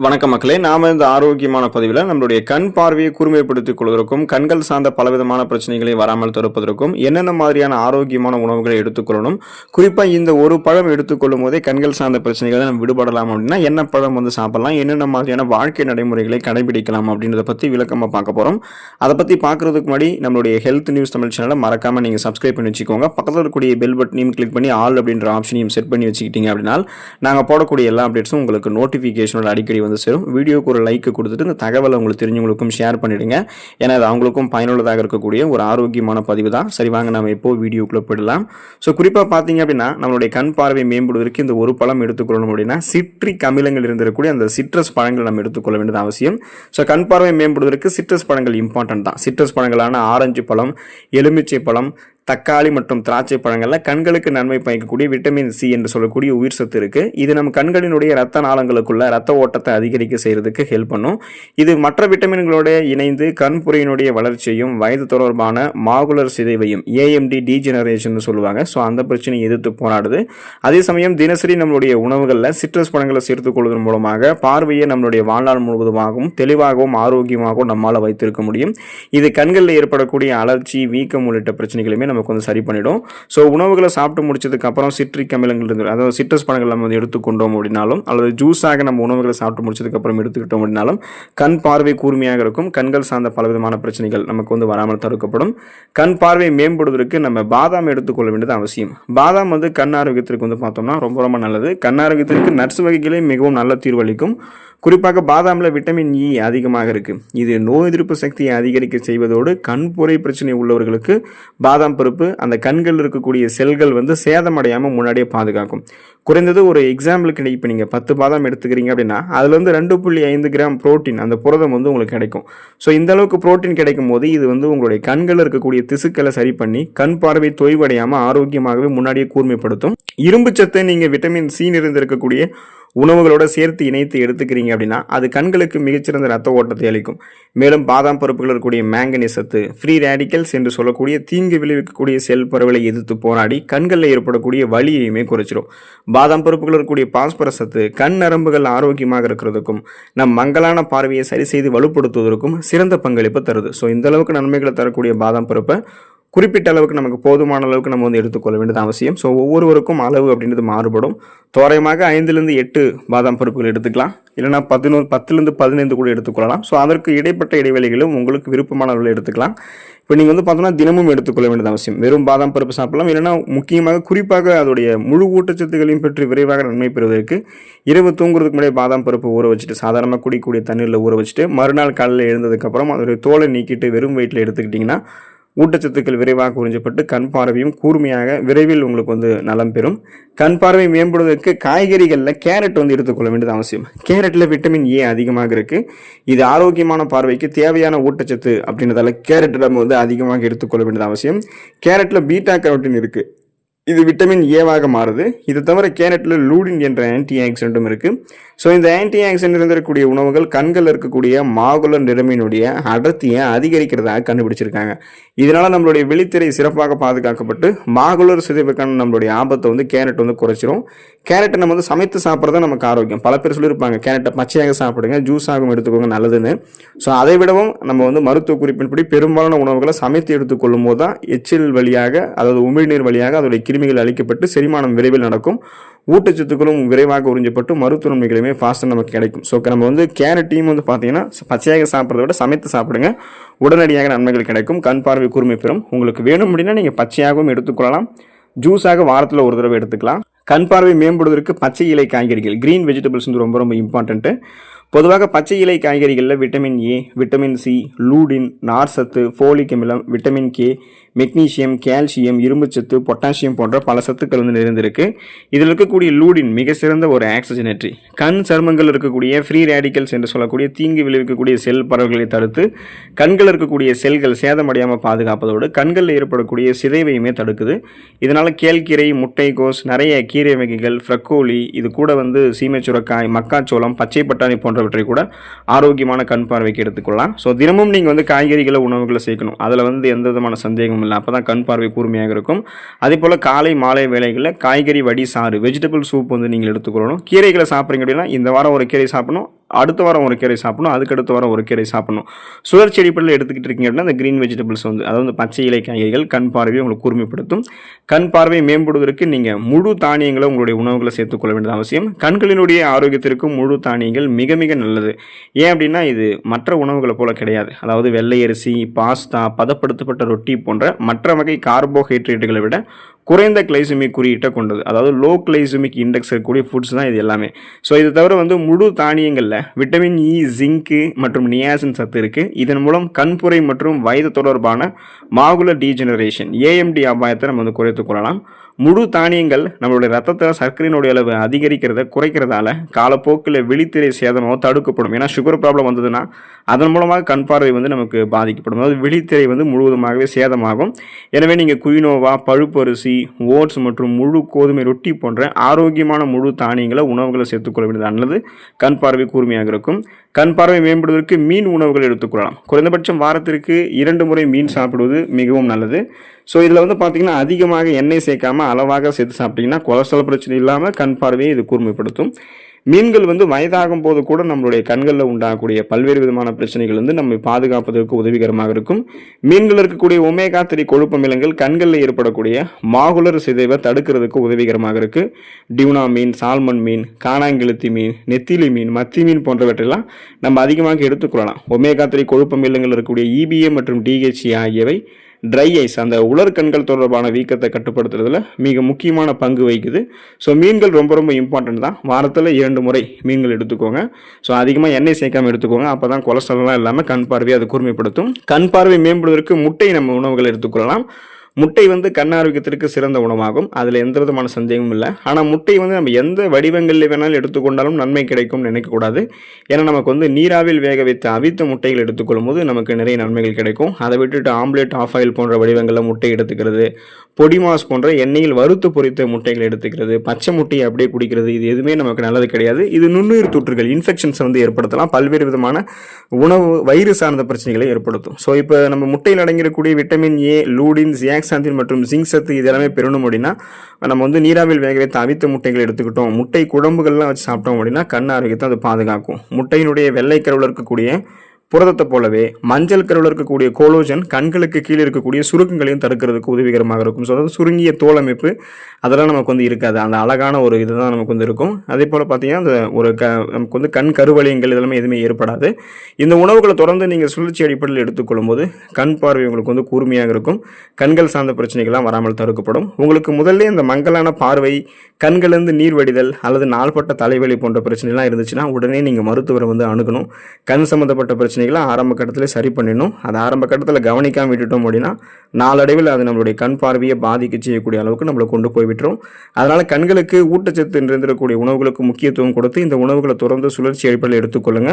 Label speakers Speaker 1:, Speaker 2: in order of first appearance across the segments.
Speaker 1: வணக்கம் மக்களே நாம இந்த ஆரோக்கியமான பதிவில் நம்மளுடைய கண் பார்வையை கூர்மைப்படுத்திக் கொள்வதற்கும் கண்கள் சார்ந்த பலவிதமான பிரச்சனைகளை வராமல் தடுப்பதற்கும் என்னென்ன மாதிரியான ஆரோக்கியமான உணவுகளை எடுத்துக்கொள்ளணும் குறிப்பாக இந்த ஒரு பழம் எடுத்துக்கொள்ளும் போதே கண்கள் சார்ந்த பிரச்சனைகளை நம்ம விடுபடலாம் அப்படின்னா என்ன பழம் வந்து சாப்பிடலாம் என்னென்ன மாதிரியான வாழ்க்கை நடைமுறைகளை கடைபிடிக்கலாம் அப்படின்றத பற்றி விளக்கமாக பார்க்க போகிறோம் அதை பற்றி பார்க்குறதுக்கு முன்னாடி நம்மளுடைய ஹெல்த் நியூஸ் தமிழ் சேனலை மறக்காமல் நீங்கள் சப்ஸ்கிரைப் பண்ணி வச்சுக்கோங்க. பக்கத்தில் இருக்கக்கூடிய பெல் பட்டனையும் கிளிக் பண்ணி ஆல் அப்படின்ற ஆப்ஷனையும் செட் பண்ணி வச்சுக்கிட்டீங்க அப்படின்னா நாங்கள் போடக்கூடிய எல்லா அப்டேட்ஸும் உங்களுக்கு நோட்டிஃபிகேஷனோட அடிக்கடி வந்து சேரும். வீடியோக்கு ஒரு லைக் கொடுத்துட்டு இந்த தகவலை உங்களுக்கு தெரிஞ்சவங்களுக்கும் ஷேர் பண்ணிடுங்க. ஏன்னா அது அவங்களுக்கும் பயனுள்ளதாக இருக்கக்கூடிய ஒரு ஆரோக்கியமான பதிவு தான். சரி வாங்க நம்ம எப்போ வீடியோக்குள்ளே போயிடலாம். ஸோ குறிப்பாக பார்த்தீங்க அப்படின்னா நம்மளுடைய கண் பார்வை மேம்படுவதற்கு இந்த ஒரு பழம் எடுத்துக்கொள்ளணும் அப்படின்னா சிட்ரிக் அமிலங்கள் இருந்திருக்கக்கூடிய அந்த சிட்ரஸ் பழங்கள் நம்ம எடுத்துக்கொள்ள வேண்டியது அவசியம். ஸோ கண் பார்வை மேம்படுவதற்கு சிட்ரஸ் பழங்கள் இம்பார்ட்டன்ட் தான். சிட்ரஸ் பழங்களான ஆரஞ்சு பழம் எலுமிச்சை பழம் தக்காளி மற்றும் திராட்சை பழங்களில் கண்களுக்கு நன்மை பயக்கக்கூடிய விட்டமின் சி என்று சொல்லக்கூடிய உயிர் சத்து இருக்குது இது நம்ம கண்களினுடைய ரத்த நாளங்களுக்குள்ள ரத்த ஓட்டத்தை அதிகரிக்க செய்கிறதுக்கு ஹெல்ப் பண்ணும். இது மற்ற விட்டமின்களோடு இணைந்து கண்புரையினுடைய வளர்ச்சியையும் வயது தொடர்பான மாகுலர் சிதைவையும் ஏஎம்டி டீஜெனரேஷன் சொல்லுவாங்க. ஸோ அந்த பிரச்சனையை எதிர்த்து போராடுது. அதே சமயம் தினசரி நம்மளுடைய உணவுகளில் சிட்ரஸ் பழங்களை சேர்த்துக் கொள்வதன் மூலமாக பார்வையை நம்மளுடைய வாழ்நாள் முழுவதுமாகவும் தெளிவாகவும் ஆரோக்கியமாகவும் நம்மால் வைத்திருக்க முடியும். இது கண்களில் ஏற்படக்கூடிய அலர்ச்சி வீக்கம் உள்ளிட்ட பிரச்சனைகளுமே நமக்கு வந்து சரி பண்ணிடும். ஸோ உணவுகளை சாப்பிட்டு முடிச்சதுக்கு அப்புறம் சிட்ரிக் அமிலங்கள் இருந்து அதாவது சிட்ரஸ் பழங்கள் நம்ம வந்து எடுத்துக்கொண்டோம் அப்படின்னாலும் அல்லது ஜூஸாக நம்ம உணவுகளை சாப்பிட்டு முடிச்சதுக்கு அப்புறம் எடுத்துக்கிட்டோம் அப்படின்னாலும் கண் பார்வை கூர்மையாக இருக்கும். கண்கள் சார்ந்த பலவிதமான பிரச்சனைகள் நமக்கு வந்து வராமல் தடுக்கப்படும். கண் பார்வை மேம்படுவதற்கு நம்ம பாதாம் எடுத்துக்கொள்ள வேண்டியது அவசியம். பாதாம் வந்து கண் ஆரோக்கியத்திற்கு வந்து பார்த்தோம்னா ரொம்ப ரொம்ப நல்லது. கண் ஆரோக்கியத்திற்கு நட்ஸ் வகைகளே மிகவும் நல்ல தீர்வளிக்கும் குறிப்பாக பாதாமில் விட்டமின் இ அதிகமாக இருக்குது இது நோய் எதிர்ப்பு சக்தியை அதிகரிக்க செய்வதோடு கண்புரை பிரச்சனை உள்ளவர்களுக்கு பாதாம் பருப்பு அந்த கண்கள் இருக்கக்கூடிய செல்கள் வந்து சேதமடையாமல் முன்னாடியே பாதுகாக்கும். குறைந்தது ஒரு எக்ஸாம்பிளுக்கு இப்போ நீங்கள் பத்து பாதாம் எடுத்துக்கிறீங்க அப்படின்னா அதுலேருந்து வந்து ரெண்டு புள்ளி ஐந்து கிராம் புரோட்டீன் அந்த புரதம் வந்து உங்களுக்கு கிடைக்கும். ஸோ இந்த அளவுக்கு புரோட்டீன் கிடைக்கும் போது இது வந்து உங்களுடைய கண்களில் இருக்கக்கூடிய திசுக்களை சரி பண்ணி கண் பார்வை தொய்வடையாமல் ஆரோக்கியமாகவே முன்னாடியே கூர்மைப்படுத்தும். இரும்பு சத்தை நீங்கள் விட்டமின் சி நிறைந்திருக்கக்கூடிய உணவுகளோட சேர்த்து இணைத்து எடுத்துக்கிறீங்க அப்படின்னா அது கண்களுக்கு மிகச்சிறந்த ரத்த ஓட்டத்தை அளிக்கும். மேலும் பாதாம் பருப்புகள் இருக்கக்கூடிய மேங்கனீஸ் சத்து ஃப்ரீ ரேடிக்கல்ஸ் என்று சொல்லக்கூடிய தீங்கு விளைவிக்கக்கூடிய செல் பரவலை எதிர்த்து போராடி கண்களில் ஏற்படக்கூடிய வலியையுமே குறைச்சிரும். பாதாம் பருப்புகள் இருக்கக்கூடிய பாஸ்பரஸ் சத்து கண் நரம்புகள் ஆரோக்கியமாக இருக்கிறதுக்கும் நம் மங்களான பார்வையை சரி செய்து வலுப்படுத்துவதற்கும் சிறந்த பங்களிப்பு தருது. ஸோ இந்த அளவுக்கு நன்மைகளை தரக்கூடிய பாதாம் பருப்பை குறிப்பிட்ட அளவுக்கு நமக்கு போதுமான அளவுக்கு நம்ம வந்து எடுத்துக்கொள்ள வேண்டியது அவசியம். ஸோ ஒவ்வொருவருக்கும் அளவு அப்படின்றது மாறுபடும். தோராயமாக ஐந்துலேருந்து எட்டு பாதாம் பருப்புகள் எடுத்துக்கலாம். இல்லைனா பதினோரு பத்துலேருந்து பதினைந்து கூட எடுத்துக்கொள்ளலாம். ஸோ அதற்கு இடைப்பட்ட இடைவெளிகளும் உங்களுக்கு விருப்பமான அளவில் எடுத்துக்கலாம். இப்போ நீங்கள் வந்து பார்த்தோம்னா தினமும் எடுத்துக்கொள்ள வேண்டியது அவசியம். வெறும் பாதாம் பருப்பு சாப்பிடலாம். இல்லைனா முக்கியமாக குறிப்பாக அதோடைய முழு ஊட்டச்சத்துக்களையும் பெற்று விரைவாக நன்மை பெறுவதற்கு இரவு தூங்குறதுக்கு முன்னாடி பாதாம் பருப்பு ஊற வச்சுட்டு சாதாரணமாக குடிக்கக்கூடிய தண்ணீரில் ஊற வச்சுட்டு மறுநாள் காலையில் எழுந்ததுக்கப்புறம் அதோடைய தோலை நீக்கிட்டு வெறும் வயிற்றில் எடுத்துக்கிட்டிங்கன்னா ஊட்டச்சத்துக்கள் விரைவாக உறிஞ்சப்பட்டு கண் பார்வையும் கூர்மையாக விரைவில் உங்களுக்கு வந்து நலம் பெறும். கண் பார்வை மேம்படுவதற்கு காய்கறிகளில் கேரட் வந்து எடுத்துக்கொள்ள வேண்டியது அவசியம். கேரட்டில் விட்டமின் ஏ அதிகமாக இருக்குது இது ஆரோக்கியமான பார்வைக்கு தேவையான ஊட்டச்சத்து அப்படின்றதால கேரட் நம்ம வந்து அதிகமாக எடுத்துக்கொள்ள வேண்டியது அவசியம். கேரட்டில் பீட்டா கரோட்டின் இருக்குது இது விட்டமின் ஏவாக மாறுது. இது தவிர கேரட்டில் லூடின் என்ற ஆன்டி ஆக்சிடென்ட்டும் இருக்குது ஸோ இந்த ஆன்டி ஆக்சிடென்ட் இருந்திருக்கக்கூடிய உணவுகள் கண்கள் இருக்கக்கூடிய மாகுலர் நிறமினுடைய அடர்த்தியை அதிகரிக்கிறதாக கண்டுபிடிச்சிருக்காங்க. இதனால் நம்மளுடைய வெளித்திரை சிறப்பாக பாதுகாக்கப்பட்டு மாகுலர் சிதைவுக்கான நம்மளுடைய ஆபத்தை வந்து கேரட் வந்து குறைச்சிரும். கேரட்டை நம்ம வந்து சமைத்து சாப்பிட்றது நமக்கு ஆரோக்கியம். பல பேர் சொல்லியிருப்பாங்க கேரட்டை பச்சையாக சாப்பிடுங்க ஜூஸ் ஆகும் எடுத்துக்கோங்க நல்லதுன்னு. ஸோ அதை விடவும் நம்ம வந்து மருத்துவ குறிப்பின்படி பெரும்பாலான உணவுகளை சமைத்து எடுத்துக்கொள்ளும் போது தான் எச்சில் வழியாக அதாவது உமிழ்நீர் வழியாக அதோடைய கிருமிகள் அழிக்கப்பட்டு செரிமானம் விரைவில் நடக்கும். ஊட்டச்சத்துக்களும் விரைவாக உறிஞ்சப்பட்டு மருத்துவ நன்மைகளுமே ஃபாஸ்ட்டாக நமக்கு கிடைக்கும். ஸோ நம்ம வந்து கேரட்டையும் வந்து பார்த்தீங்கன்னா பச்சையாக சாப்பிட்றத விட சமைத்து சாப்பிடுங்க. உடனடியாக நன்மைகள் கிடைக்கும். கண் பார்வை கூர்மை பெறும். உங்களுக்கு வேணும் அப்படின்னா நீங்கள் பச்சையாகவும் எடுத்துக்கொள்ளலாம். ஜூஸாக வாரத்தில் ஒரு தடவை எடுத்துக்கலாம். கண் பார்வை மேம்படுவதற்கு பச்சை இலை காய்கறிகள் க்ரீன் வெஜிடபிள்ஸ் வந்து ரொம்ப ரொம்ப இம்பார்ட்டண்ட்டு பொதுவாக பச்சை இலை காய்கறிகளில் vitamin A vitamin C lutein நார்சத்து folic அமிலம் விட்டமின் கே மெக்னீசியம் கால்சியம் இரும்புச்சத்து பொட்டாசியம் போன்ற பல சத்துக்கள் வந்து நிறைந்திருக்கு. இதில் இருக்கக்கூடிய லூடின் மிக சிறந்த ஒரு ஆக்சிஜனேட்ரி கண் சருமங்கள் இருக்கக்கூடிய ஃப்ரீ ரேடிக்கல்ஸ் என்று சொல்லக்கூடிய தீங்கு விளைவிக்கக்கூடிய செல் பரவல்களை தடுத்து கண்கள் இருக்கக்கூடிய செல்கள் சேதமடையாமல் பாதுகாப்பதோடு கண்களில் ஏற்படக்கூடிய சிதைவையுமே தடுக்குது. இதனால் கேழ்கீரை முட்டைகோஸ் நிறைய கீரை வகைகள் ஃப்ரக்கோலி இது கூட வந்து சீமை சுரக்காய் மக்காச்சோளம் பச்சை பட்டாணி போன்றவற்றை கூட ஆரோக்கியமான கண் பார்வைக்கு எடுத்துக்கொள்ளலாம். ஸோ தினமும் நீங்கள் வந்து காய்கறிகளை உணவுகளை சேர்க்கணும். அதில் வந்து எந்த விதமான சந்தேகமும் இல்லை அப்போ தான் கண் பார்வை கூர்மையாக இருக்கும். அதே போல் காலை மாலை வேலைகளில் காய்கறி வடி சாறு வெஜிடபிள் சூப் வந்து நீங்கள் எடுத்துக்கொள்ளணும். கீரைகளை சாப்பிட்றீங்க அப்படின்னா இந்த வாரம் ஒரு கீரை சாப்பிடணும். அடுத்த வாரம் ஒரு கீரை சாப்பிடணும் அதுக்கு அடுத்த வாரம் ஒரு கீரை சாப்பிடணும். சுழற்சி அடிப்படையில் எடுத்துக்கிட்டு இருக்கீங்க அப்படின்னா அந்த க்ரீன் வெஜிடபிள்ஸ் வந்து அதாவது பச்சை இலை காய்கறிகள் கண் பார்வையை உங்களுக்கு கூர்மைப்படுத்தும். கண் பார்வை மேம்படுவதற்கு நீங்கள் முழு தானியங்களை உங்களுடைய உணவுகளை சேர்த்துக்கொள்ள வேண்டியது அவசியம். கண்களினுடைய ஆரோக்கியத்திற்கும் முழு தானியங்கள் மிக மிக நல்லது. ஏன் அப்படின்னா இது மற்ற உணவுகளை போல கிடையாது. அதாவது வெள்ளை அரிசி பாஸ்தா பதப்படுத்தப்பட்ட ரொட்டி போன்ற மற்ற வகை கார்போஹைட்ரேட்டுகளை விட குறைந்த கிளைசமிக் குறியீட்டை கொண்டது. அதாவது லோ கிளைசமிக் இண்டெக்ஸ் இருக்கக்கூடிய ஃபுட்ஸ் தான் இது எல்லாமே. ஸோ இது தவிர வந்து முழு தானியங்களில் விட்டமின் இ e, ஜிங்கு மற்றும் நியாசின் சத்து இருக்குது இதன் மூலம் கண்புரை மற்றும் வயது தொடர்பான மாகுலர் டீஜெனரேஷன் ஏஎம்டி அபாயத்தை நம்ம வந்து குறைத்துக் கொள்ளலாம். முழு தானியங்கள் நம்மளுடைய ரத்தத்தில் சர்க்கரையினுடைய அளவு அதிகரிக்கிறத குறைக்கிறதால காலப்போக்கில் விழித்திரை சேதமோ தடுக்கப்படும். ஏன்னா சுகர் ப்ராப்ளம் வந்ததுன்னா அதன் மூலமாக கண் பார்வை வந்து நமக்கு பாதிக்கப்படும். அதாவது விழித்திரை வந்து முழுவதுமாகவே சேதமாகும். எனவே நீங்கள் குயினோவா பழுப்பு அரிசி ஓட்ஸ் மற்றும் முழு கோதுமை ரொட்டி போன்ற ஆரோக்கியமான முழு தானியங்களை உணவுகளை சேர்த்துக்கொள்ள வேண்டியது நல்லது. கண் பார்வை கூர்மையாக இருக்கும். கண் பார்வை மேம்படுவதற்கு மீன் உணவுகள் எடுத்துக்கொள்ளலாம் குறைந்தபட்சம் வாரத்திற்கு இரண்டு முறை மீன் சாப்பிடுவது மிகவும் நல்லது. ஸோ இதில் வந்து பார்த்திங்கன்னா அதிகமாக எண்ணெய் சேர்க்காம அளவாக சேர்த்து சாப்பிட்டிங்கன்னா கொலஸ்ட்ரால் பிரச்சனை இல்லாமல் கண் பார்வையை இது கூர்மைப்படுத்தும். மீன்கள் வந்து வயதாகும் போது கூட நம்மளுடைய கண்களில் உண்டாகக்கூடிய பல்வேறு விதமான பிரச்சனைகள் வந்து நம்மை பாதுகாப்பதற்கு உதவிகரமாக இருக்கும். மீன்கள் இருக்கக்கூடிய ஒமேகா த்ரீ கொழுப்பமிலங்கள் கண்களில் ஏற்படக்கூடிய மாகுலர் சிதைவை தடுக்கிறதுக்கு உதவிகரமாக இருக்கு. டியூனா மீன் சால்மன் மீன் காணாங்கிழுத்தி மீன் நெத்திலி மீன் மத்தி மீன் போன்றவற்றெல்லாம் நம்ம அதிகமாக எடுத்துக்கொள்ளலாம் ஒமேகா த்ரீ கொழுப்பமிலங்கள் இருக்கக்கூடிய இபிஏ மற்றும் டிஹெச்சி ஆகியவை ட்ரை ஐஸ் அந்த உலர் கண்கள் தொடர்பான வீக்கத்தை கட்டுப்படுத்துறதுல மிக முக்கியமான பங்கு வகிக்குது. ஸோ மீன்கள் ரொம்ப ரொம்ப இம்பார்ட்டன்ட் தான். வாரத்தில் இரண்டு முறை மீன்கள் எடுத்துக்கோங்க. ஸோ அதிகமாக எண்ணெய் சேர்க்காமல் எடுத்துக்கோங்க. அப்போ தான் கொலஸ்ட்ரால்லாம் இல்லாமல் கண் பார்வையை அது கூர்மைப்படுத்தும் கண் பார்வை மேம்படுவதற்கு முட்டை நம்ம உணவுகள் எடுத்துக்கொள்ளலாம். முட்டை வந்து கண் ஆரோக்கியத்திற்கு சிறந்த உணவாகும். அதில் எந்த விதமான சந்தேகமும் இல்லை. ஆனால் முட்டை வந்து நம்ம எந்த வடிவங்களில் வேணாலும் எடுத்துக்கொண்டாலும் நன்மை கிடைக்கும்னு நினைக்கக்கூடாது. ஏன்னா நமக்கு வந்து நீராவில் வேக வைத்த அவித்த முட்டைகள் எடுத்துக்கொள்ளும் போது நமக்கு நிறைய நன்மைகள் கிடைக்கும். அதை விட்டுட்டு ஆம்லேட் ஆஃப் ஆயில் போன்ற வடிவங்களில் முட்டை எடுத்துக்கிறது. பொடி மாஸ் போன்ற எண்ணெயில் வறுத்து பொரித்த முட்டைகள் எடுத்துக்கிறது. பச்சை முட்டையை அப்படியே குடிக்கிறது. இது எதுவுமே நமக்கு நல்லது கிடையாது. இது நுண்ணுயிர் தொற்றுகள் இன்ஃபெக்ஷன்ஸை வந்து ஏற்படுத்தலாம். பல்வேறு விதமான உணவு வயிறு சார்ந்த பிரச்சனைகளை ஏற்படுத்தும். ஸோ இப்போ நம்ம முட்டையில் அடங்கிடக்கூடிய விட்டமின் ஏ லூடின் ஜியாக்சாந்தின் மற்றும் ஜிங்க் சத்து இதெல்லாமே பெறணும் அப்படின்னா நம்ம வந்து நீராவில் வேக வைத்த அவித்த முட்டைகள் எடுத்துக்கிட்டோம். முட்டை குழம்புகள்லாம் வச்சு சாப்பிட்டோம் அப்படின்னா கண் ஆரோக்கியத்தை அது பாதுகாக்கும். முட்டையினுடைய வெள்ளை கருவில் இருக்கக்கூடிய புரதத்தை போலவே மஞ்சள் கருவில் இருக்கக்கூடிய கோலோஜன் கண்களுக்கு கீழே இருக்கக்கூடிய சுருக்கங்களையும் தடுக்கிறதுக்கு உதவிகரமாக இருக்கும். ஸோ அதாவது சுருங்கிய தோல் அமைப்பு அதெல்லாம் நமக்கு வந்து இருக்காது. அந்த அழகான ஒரு இதுதான் நமக்கு வந்து இருக்கும். அதே போல் பார்த்தீங்கன்னா அந்த ஒரு க நமக்கு வந்து கண் கருவழியங்கள் இதெல்லாமே எதுவுமே ஏற்படாது. இந்த உணவுகளை தொடர்ந்து நீங்கள் சுழற்சி அடிப்படையில் எடுத்துக்கொள்ளும் போது கண் பார்வை உங்களுக்கு வந்து கூர்மையாக இருக்கும். கண்கள் சார்ந்த பிரச்சனைகள்லாம் வராமல் தடுக்கப்படும். உங்களுக்கு முதல்ல இந்த மங்கலான பார்வை கண்களிலிருந்து நீர் வடிதல் அல்லது நாள்பட்ட தலைவலி போன்ற பிரச்சனைலாம் இருந்துச்சுன்னா உடனே நீங்கள் மருத்துவரை வந்து அணுகணும். கண் சம்மந்தப்பட்ட பிரச்சனை பிரச்சனைகளை ஆரம்ப கட்டத்தில் சரி பண்ணிடணும். அதை ஆரம்ப கட்டத்தில் கவனிக்காமல் விட்டுட்டோம் அப்படின்னா நாளடைவில் அது நம்மளுடைய கண் பார்வையை பாதிக்க செய்யக்கூடிய அளவுக்கு நம்மளை கொண்டு போய் விட்டுரும். அதனால் கண்களுக்கு ஊட்டச்சத்து நிறைந்திருக்கக்கூடிய உணவுகளுக்கு முக்கியத்துவம் கொடுத்து இந்த உணவுகளை தொடர்ந்து சுழற்சி அடிப்படையில் எடுத்துக்கொள்ளுங்க.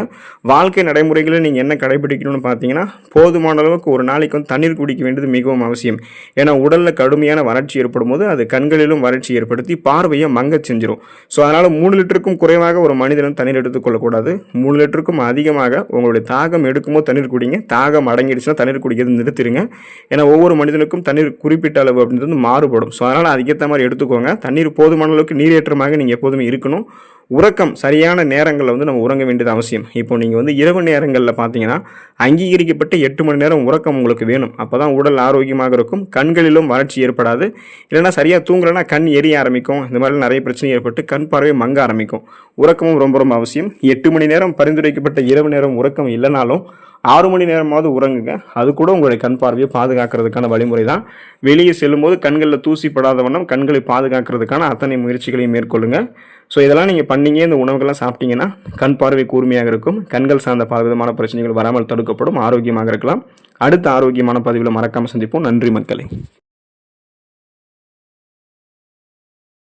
Speaker 1: வாழ்க்கை நடைமுறைகளை நீங்கள் என்ன கடைபிடிக்கணும்னு பார்த்தீங்கன்னா போதுமான அளவுக்கு ஒரு நாளைக்கு வந்து தண்ணீர் குடிக்க வேண்டியது மிகவும் அவசியம். ஏன்னா உடலில் கடுமையான வறட்சி ஏற்படும் போது அது கண்களிலும் வறட்சி ஏற்படுத்தி பார்வையை மங்க செஞ்சிடும் ஸோ அதனால் மூணு லிட்டருக்கும் குறைவாக ஒரு மனிதனும் தண்ணீர் எடுத்துக்கொள்ளக்கூடாது. மூணு லிட்டருக்கும் அதிகமாக உங்களுடைய தாகம் எடுக்கும்போது தண்ணீர் குடிங்க. தாகம் அடங்கிடுச்சுன்னா தண்ணீர் குடிக்கிறது நிறுத்திடுங்க. ஏன்னா ஒவ்வொரு மனிதனுக்கும் தண்ணீர் குறிப்பிட்ட அளவு அப்படின்றது மாறுபடும். ஸோ அதனால் அதுக்கேற்ற மாதிரி எடுத்துக்கோங்க. தண்ணீர் போதுமான அளவுக்கு நீரேற்றமாக நீங்கள் எப்போதுமே இருக்கணும். உறக்கம் சரியான நேரங்களில் வந்து நம்ம உறங்க வேண்டியது அவசியம். இப்போ நீங்கள் வந்து இரவு நேரங்களில் பார்த்தீங்கன்னா அங்கீகரிக்கப்பட்ட எட்டு மணி நேரம் உறக்கம் உங்களுக்கு வேணும். அப்போ தான் உடல் ஆரோக்கியமாக இருக்கும் கண்களிலும் வறட்சி ஏற்படாது. இல்லைனா சரியாக தூங்கலைன்னா கண் எரிய ஆரம்பிக்கும். இந்த மாதிரி நிறைய பிரச்சனை ஏற்பட்டு கண் பார்வை மங்க ஆரம்பிக்கும். உறக்கமும் ரொம்ப ரொம்ப அவசியம். எட்டு மணி நேரம் பரிந்துரைக்கப்பட்ட இரவு நேரம் உறக்கம் இல்லைனாலும் ஆறு மணி நேரமாவது உறங்குங்க. அது கூட உங்களுடைய கண் பார்வையை பாதுகாக்கிறதுக்கான வழிமுறை தான் வெளியே செல்லும்போது கண்களில் தூசிப்படாத வண்ணம் கண்களை பாதுகாக்கிறதுக்கான அத்தனை முயற்சிகளையும் மேற்கொள்ளுங்கள் ஸோ இதெல்லாம் நீங்கள் பண்ணீங்க இந்த உணவுகள்லாம் சாப்பிட்டீங்கன்னா கண் பார்வை கூர்மையாக இருக்கும். கண்கள் சார்ந்த பலவிதமான பிரச்சனைகள் வராமல் தடுக்கப்படும். ஆரோக்கியமாக இருக்கலாம். அடுத்த ஆரோக்கியமான பதிவில் மறக்காமல் சந்திப்போம். நன்றி மக்களை.